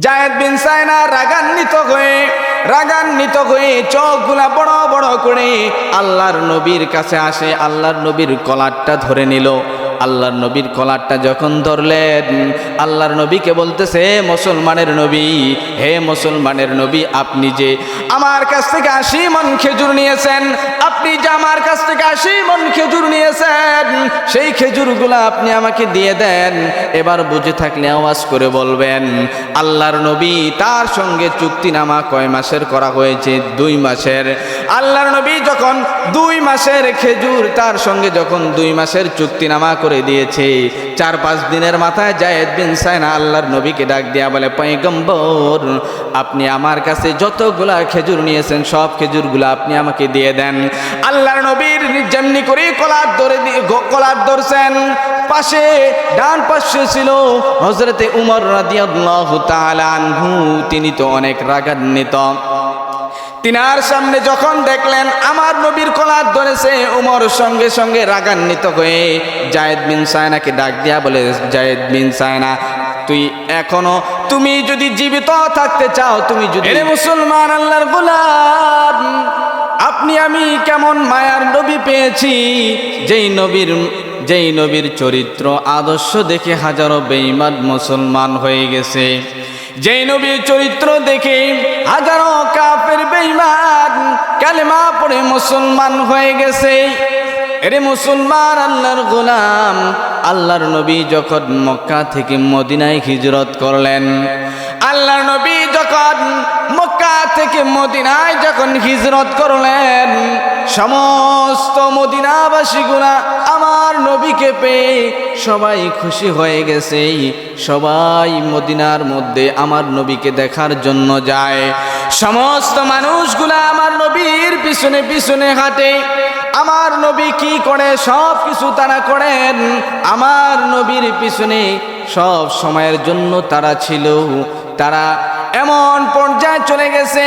জায়েদ বিন সায়না রাগান্বিত হয়ে রাগান্বিত হয়ে চোখগুলা বড় বড় করে আল্লাহর নবীর কাছে আসে, আল্লাহর নবীর কলারটা ধরে নিল। আল্লাহর নবীর কলারটা যখন ধরলেন, আল্লাহর নবীকে বলতেছে "হে মুসলমানের নবী, হে মুসলমানের নবী, আপনি যে আমার কাছ থেকে আশি মন খেজুর নিয়েছেন, আপনি যে আমার কাছ থেকে আশি মন খেজুর নিয়েছেন। সেই খেজুরগুলো আপনি আমাকে দিয়ে দেন। এবার বুঝে থাকলে আওয়াজ করে বলবেন, আল্লাহর নবী তার সঙ্গে চুক্তিনামা কয় মাসের করা হয়েছে? দুই মাসের। আল্লাহর নবী যখন দুই মাসের খেজুর তার সঙ্গে যখন দুই মাসের চুক্তিনামা করে দিয়েছে, চার পাঁচ দিনের মাথায় জায়েদ বিন সাইনা আল্লাহর নবীকে ডাক দেয়া বলে, পয়গম্বর, আপনি আমার কাছে যতগুলা খেজুর নিয়েছেন, সব খেজুরগুলো আপনি আমাকে দিয়ে দেন। আল্লাহর নবীর যেমনি করে কলার ধরে কলার ধরছেন, পাশে, ডান পাশে ছিল হজরতে উমর রাদিয়াল্লাহু তিনি তো অনেক রাগান্বিত। তিনার সামনে যখন দেখলেন আমার নবীর কলার ধরেছে, উমর সঙ্গে সঙ্গে রাগান্বিত হয়ে জায়েদ বিন সায়নাকে ডাক দিয়া বলে, জায়েদ বিন সায়না, তুই এখনও, তুমি যদি জীবিত থাকতে চাও, তুমি যদি মুসলমান, আল্লাহর গোলাম আপনি আমি কেমন মায়ার নবী পেয়েছি? যেই নবীর যেই নবীর চরিত্র আদর্শ দেখে হাজারো বেঈমান মুসলমান হয়ে গেছে। যেই নবীর চরিত্র দেখে হাজারো কাফের বেঈমান কালেমা পড়ে মুসলমান হয়ে গেছে। এরে মুসলমান, আল্লাহর গোলাম, আল্লাহর নবী যখন মক্কা থেকে মদিনায় হিজরত করলেন, আল্লাহর নবী যখন মক্কা থেকে মদিনায় যখন হিজরত করলেন, সমস্ত মদিনাবাসীগুলা আমার নবীকে পেয়ে সবাই খুশি হয়ে গেছে। সবাই মদিনার মধ্যে আমার নবীকে দেখার জন্য যায়। সমস্ত মানুষগুলা আমার নবীর পিছনে পিছনে হাঁটে। আমার নবী কি করে সব কিছু তারা করেন? আমার নবীর পিছনে সব সময়ের জন্য তারা ছিল। তারা এমন পর্যায়ে চলে গেছে।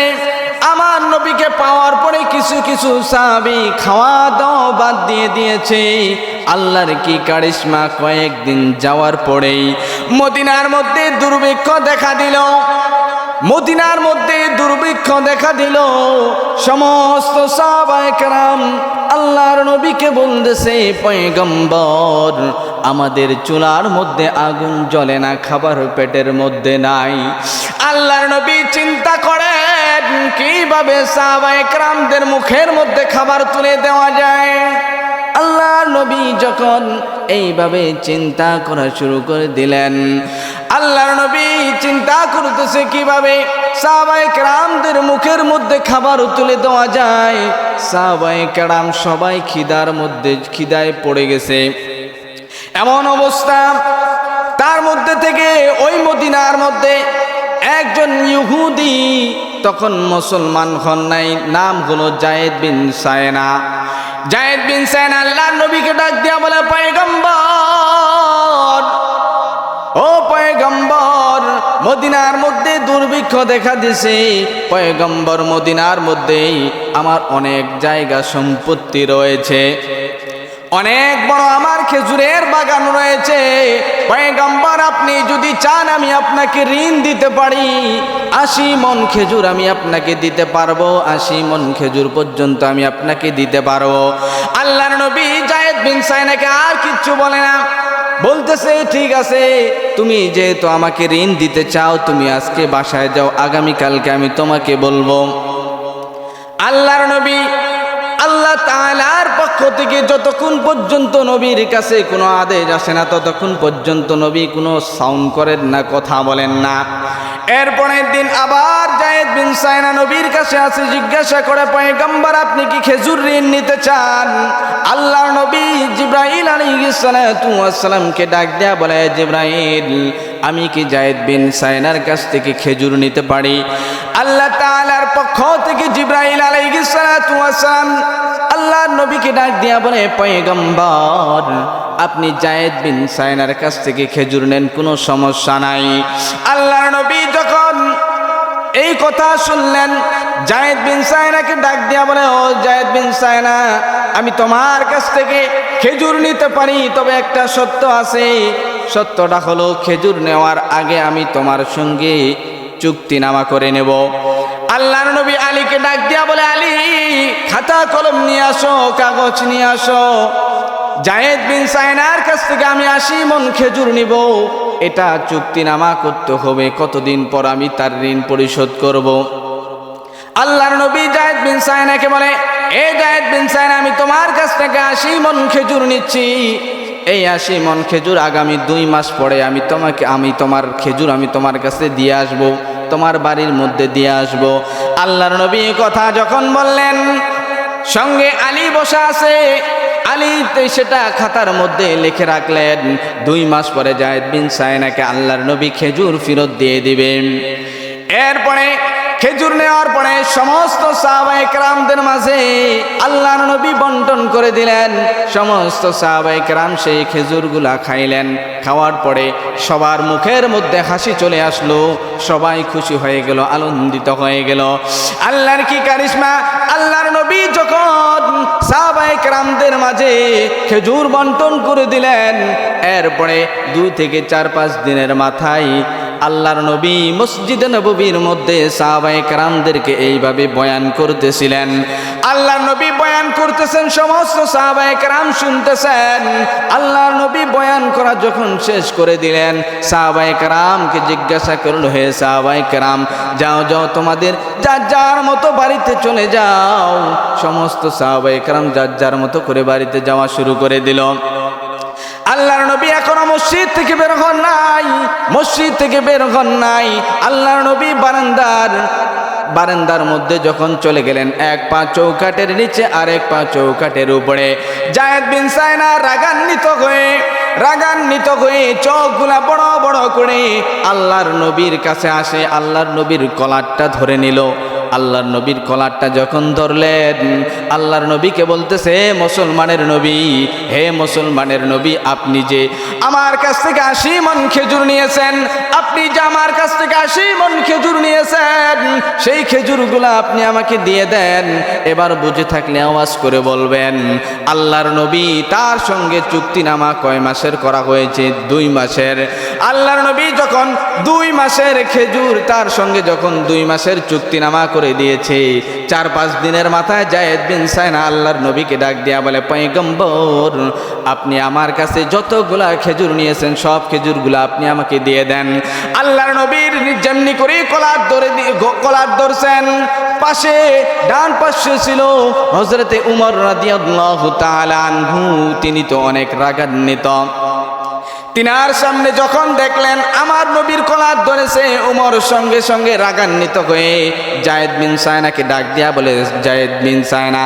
নবীকে পাওয়ার পরে কিছু কিছু সাহাবি খাওয়া দাওয়া বাদ দিয়ে দিয়েছে। আল্লাহর কি কারিশমা কয়েকদিন যাওয়ার পরেই মদিনার মধ্যে দুর্ভিক্ষ দেখা দিল। মদিনার মধ্যে দুর্ভিক্ষ দেখা দিল। সমস্ত সাহাবাহাম আল্লাহর নবীকে বলতেছে, পয়গম্বর, আমাদের চুলার মধ্যে আগুন জ্বলে না, খাবার পেটের মধ্যে নাই। আল্লাহর নবী চিন্তা করেন, কীভাবে সাহাবাহামদের মুখের মধ্যে খাবার তুলে দেওয়া যায়? যখন এইভাবে চিন্তা করা শুরু করে দিলেন, আল্লাহর নবী চিন্তা করতেছে কীভাবে? সাহাবাই কেরামদের মুখের মধ্যে খাবার তুলে দেওয়া যায়। সাহাবাই কেরাম সবাই খিদার মধ্যে, খিদায় পড়ে গেছে। এমন অবস্থা তার মধ্যে থেকে ওই মদিনার মধ্যে একজন ইহুদি তখন মুসলমান হন নাই, নাম হলো জায়েদ বিন সায়না। জায়েদ বিন সেন আল্লাহ নবীকে ডাক দিয়া বলে, পয়গম্বর, ও পয়গম্বর, মদিনার মধ্যে দুর্ভিক্ষ দেখা দিছে। পয়গম্বর, মদিনার মধ্যেই আমার অনেক জায়গা সম্পত্তি রয়েছে। অনেক বড় আমার খেজুরের বাগান রয়েছে। পয়গম্বর, আপনি যদি চান আমি আপনাকে ঋণ দিতে পারি। আশি মন খেজুর আমি আপনাকে দিতে পারব। আশি মন খেজুর পর্যন্ত আমি আপনাকে দিতে পারব। আল্লাহর নবী জায়েদ বিন সাইনাকে আর কিচ্ছু বলে না। বলতেছে, ঠিক আছে, তুমি যেহেতু আমাকে ঋণ দিতে চাও, তুমি আজকে বাসায় যাও, আগামীকালকে আমি তোমাকে বলব। আল্লাহর নবী আল্লাহ তাআলার পক্ষ থেকে যতক্ষণ পর্যন্ত নবীর কাছে কোনো আদেশ আসে না, ততক্ষণ পর্যন্ত নবী কোনো সাউন্ড করেন না, কথা বলেন না। এরপরের দিন আবার জায়েদ বিন সাইনা নবীর কাছে আছে জিজ্ঞাসা করে, পয়গম্বর, আপনি কি খেজুর ঋণ নিতে চান? আল্লাহ নবী জিব্রাইল আলাইহিস সালাতু ওয়াস সালামকে ডাক দেয়া বলে, জিব্রাইল, আমি কি জায়েদ বিন সাইনার কাছ থেকে খেজুর নিতে পারি? আল্লাহ তাআলার পক্ষ থেকে জিব্রাইল আলাইহিস সালাতু ওয়াস সালাম নবীকে ডাক দিয়া বলে, পয়গম্বর, আপনি জায়েদ বিন সাইনার কাছ থেকে খেজুর নেন, কোনো সমস্যা নাই। আল্লাহর নবী যখন এই কথা শুনলেন, জায়েদ বিন সায়নাকে ডাক দিয়া বলে, ও জায়েদ বিন সায়না আমি তোমার কাছ থেকে খেজুর নিতে পারি, তবে একটা সত্য আছে। সত্যটা হলো, খেজুর নেওয়ার আগে আমি তোমার সঙ্গে চুক্তি নামা করে নেব। আল্লাহর নবী আলীকে ডাক দিয়া বলে, আলী, খাতা কলম নিয়ে আসো, কাগজ নিয়ে আসো। জায়েদ বিন সাইনার কাছ থেকে আমি আশি মন খেজুর নিব। এটা চুক্তিনামা করতে হবে। কতদিন পর আমি তার ঋণ পরিশোধ করব। আল্লাহর নবী জায়েদ বিন সাইনাকে বলে, এ জায়েদ বিন সাইনা, আমি তোমার কাছ থেকে আশি মন খেজুর নিচ্ছি। এই আশি মন খেজুর আগামী দুই মাস পরে আমি তোমাকে, আমি তোমার খেজুর আমি তোমার কাছে দিয়ে আসব। তোমার বাড়ির মধ্যে দিয়ে আসব। আল্লাহর নবী কথা যখন বললেন, সঙ্গে আলী বসা আছে, আলী সেটা খাতার মধ্যে লিখে রাখলেন, দুই মাস পরে যায় বিন সাইনাকে আল্লাহর নবী খেজুর ফেরত দিয়ে দিবেন এরপরে খেজুর নেওয়ার পরে সমস্ত সাহাবাই ক্রামদের মাঝে আল্লাহর নবী বন্টন করে দিলেন। সমস্ত সাহাবাই ক্রাম সেই খেজুরগুলা খাইলেন। খাওয়ার পরে সবার মুখের মধ্যে হাসি চলে আসলো। সবাই খুশি হয়ে গেল, আনন্দিত হয়ে গেল। আল্লাহর কি কারিশমা? আল্লাহর নবী যখন সাহাবাই ক্রামদের মাঝে খেজুর বন্টন করে দিলেন, এরপরে দুই থেকে চার পাঁচ দিনের মাথায় আল্লাহর নবী মসজিদে নববীর মধ্যে সাহাবায়ে কেরামদেরকে এইভাবে বয়ান করতেছিলেন। আল্লাহর নবী বয়ান করতেছেন, সমস্ত সাহাবায়ে কারাম শুনতেছেন। আল্লাহর নবী বয়ান করা যখন শেষ করে দিলেন, সাহাবায়ে কেরামকে জিজ্ঞাসা করল, হে সাহাবায়ে কেরাম, যাও যাও তোমাদের যার যার মতো বাড়িতে চলে যাও। সমস্ত সাহাবায়ে কেরাম যার যার মতো করে বাড়িতে যাওয়া শুরু করে দিল। আল্লাহর নবী এখনও মসজিদ থেকে বের হন নাই, মসজিদ থেকে বের হন নাই। আল্লাহর নবী বারান্দার বারান্দার মধ্যে যখন চলে গেলেন, এক পা চৌকাটের নিচে আর এক পা চৌকাটের উপরে। জায়েদ বিন সাইনা রাগান্বিত হয়ে রাগান্বিত হয়ে চোখগুলা বড় বড় করে আল্লাহর নবীর কাছে আসে, আল্লাহর নবীর কলারটা ধরে নিল। আল্লাহর নবীর কলারটা যখন ধরলেন, আল্লাহর নবীকে বলতেছে মুসলমানের নবী, হে মুসলমানের নবী, আপনি যে আমার কাছ থেকে আশি মন খেজুর নিয়েছেন আপনি যে আমার কাছ থেকে আশি মন খেজুর নিয়েছেন, সেই খেজুরগুলো আপনি আমাকে দিয়ে দেন। এবার বুঝে থাকলে আওয়াজ করে বলবেন, আল্লাহর নবী তার সঙ্গে চুক্তিনামা কয় মাসের করা হয়েছে? দুই মাসের। আল্লাহর নবী যখন দুই মাসের খেজুর তার সঙ্গে যখন দুই মাসের চুক্তিনামা করে দিয়েছে, চার পাঁচ দিনের মাথায় জায়েদ বিন সাইনা আল্লাহর নবীকে ডাক দিয়া বলে, পয়গম্বর, আপনি আমার কাছে যতগুলা খেজুর নিয়েছেন, সব খেজুরগুলো আপনি আমাকে দিয়ে দেন। আল্লাহর নবীর যেমনি করে কলার ধরে কলার ধরছেন। পাশে, ডান পাশে ছিল হজরতে উমর রাদিয়াল্লাহু তিনি তো অনেক রাগান্বিত। তিনার সামনে যখন দেখলেন আমার নবীর কলার ধরেছে, উমর সঙ্গে সঙ্গে রাগান্বিত হয়ে জায়েদ বিন সায়নাকে ডাক দিয়া বলে, জায়েদ বিন সায়না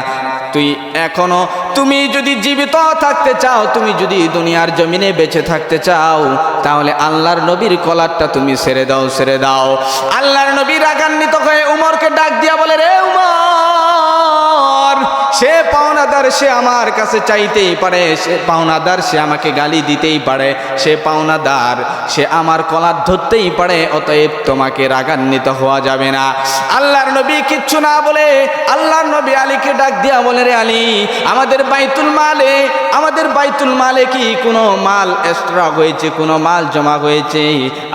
তুই এখনও, তুমি যদি জীবিত থাকতে চাও, তুমি যদি দুনিয়ার জমিনে বেঁচে থাকতে চাও, তাহলে আল্লাহর নবীর কলারটা তুমি সেরে দাও সেরে দাও। আল্লাহর নবী রাগান্বিত হয়ে উমরকে ডাক দিয়া বলে, রে উমর! সে পাওনাদার সে আমার কাছে চাইতেই পারে, সে পাওনাদার সে আমাকে গালি দিতেই পারে, সে পাওনাদার সে আমার কলার ধরতেই পারে, অতএব তোমাকে রাগান্বিত হওয়া যাবে না। আল্লাহর নবী কিচ্ছু না বলে, আল্লাহর নবী আলীকে ডাক দিয়া বলে, রে আলী, আমাদের বাইতুল মালে আমাদের বাইতুল মালে কি কোনো মাল এক্সট্রা হয়েছে, কোনো মাল জমা হয়েছে।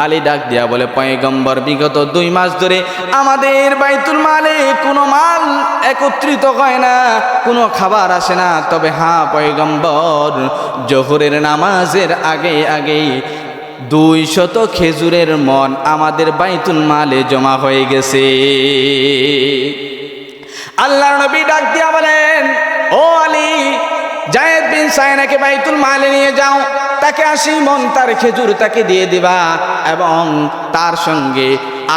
আলী ডাক দিয়া বলে, পয়গম্বর, বিগত দুই মাস ধরে আমাদের বাইতুল মালে কোনো মাল একত্রিত হয় না, কোনো খাবার আসে না। তবে হ্যাঁ পয়গম্বর, জোহরের নামাজের আগে আগে দুই শত খেজুরের মন আমাদের বাইতুল মালে জমা হয়ে গেছে। আল্লাহ নবী ডাক দিয়া বলেন, ও আলী জায়েদ বিন সায়নাকে বাইতুল মালে নিয়ে যাও। তাকে আশি মন তার খেজুর তাকে দিয়ে দিবা এবং তার সঙ্গে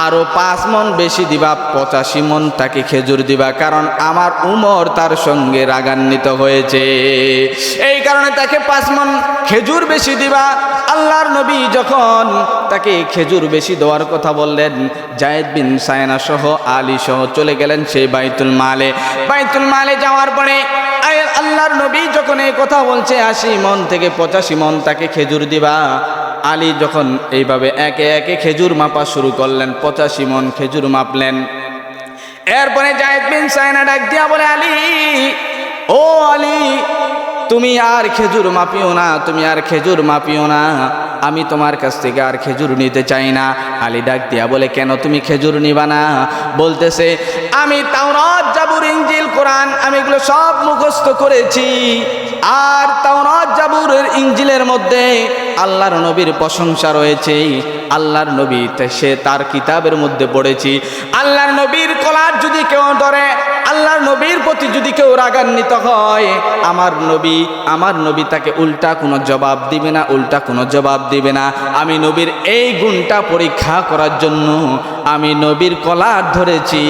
আরও পাঁচ মন বেশি দিবা, পঁচাশি মন তাকে খেজুর দিবা, কারণ আমার উমর তার সঙ্গে রাগান্বিত হয়েছে। এই কারণে তাকে পাঁচ মন খেজুর বেশি দিবা। আল্লাহর নবী যখন তাকে খেজুর বেশি দেওয়ার কথা বললেন, জায়েদ বিন সায়না সহ আলী সহ চলে গেলেন সেই বাইতুল মালে। বাইতুল মালে যাওয়ার পরে আয়- আল্লাহর নবী যখন এই কথা বলছে, আশি মন থেকে পঁচাশি মন তাকে খেজুর দিবা। আলী যখন এইভাবে একে একে খেজুর মাপা শুরু করলেন, পঁচাশি মন খেজুর মাপলেন। এরপরে জায়দ বিন সায়না ডাক দিয়া বলে, আলী, ও আলী তুমি আর খেজুর মাপিও না, তুমি আর খেজুর মাপিও না। আমি তোমার কাছ থেকে আর খেজুর নিতে চাই না। আলী ডাক দিয়া বলে, কেন তুমি খেজুর নিবা না? বলতেছে, আমি তাওরাত, জাবুর ইঞ্জিল কোরআন, আমি এগুলো সব মুখস্থ করেছি। আর তাওরাত জাবুরের ইঞ্জিলের মধ্যে আল্লাহর নবীর প্রশংসা রয়েছে। আল্লাহর নবী সে তার কিতাবের মধ্যে পড়েছি। আল্লাহর নবীর কলার যদি কেউ ধরে আল্লাহর নবীর প্রতি যদি কেউ রাগান্বিত হয়, আমার নবী আমার নবী তাকে উল্টা কোনো জবাব দিবে না, উল্টা কোনো জবাব দিবে না। আমি নবীর এই গুণটা পরীক্ষা করার জন্য আমি নবীর কলার ধরেছি।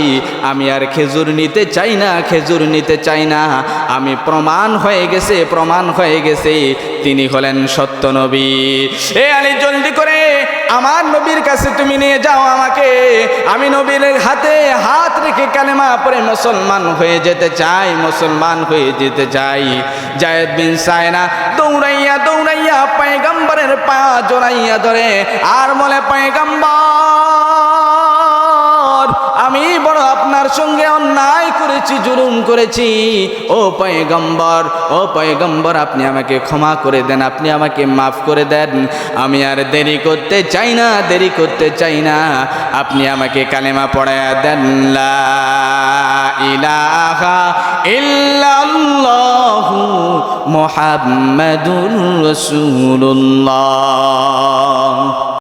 আমি আর খেজুর নিতে চাই না, খেজুর নিতে চাই না। আমি প্রমাণ হয়ে গেছে, প্রমাণ হয়ে গেছে। তিনি হলেন সত্য নবী। এ আলী, জলদি করে আমার নবীর কাছে তুমি নিয়ে যাও আমাকে। আমি নবীর হাতে হাত রেখে কালেমা পরে মুসলমান হয়ে যেতে চাই, মুসলমান হয়ে যেতে চাই। জায়েদ বিন সাইনা দৌড়াইয়া দৌড়াইয়া পায়গম্বরের পা জড়াইয়া ধরে, আর বলে, পায়গম্বর, আমি বড় আপনার সঙ্গে অন্যায় করেছি, জুলুম করেছি। ও পয়গম্বর ও পয়গম্বর, আপনি আমাকে ক্ষমা করে দেন, আপনি আমাকে মাফ করে দেন। আমি আর দেরি করতে চাই না, দেরি করতে চাই না। আপনি আমাকে কালেমা পড়ায়া দেন, লা ইলাহা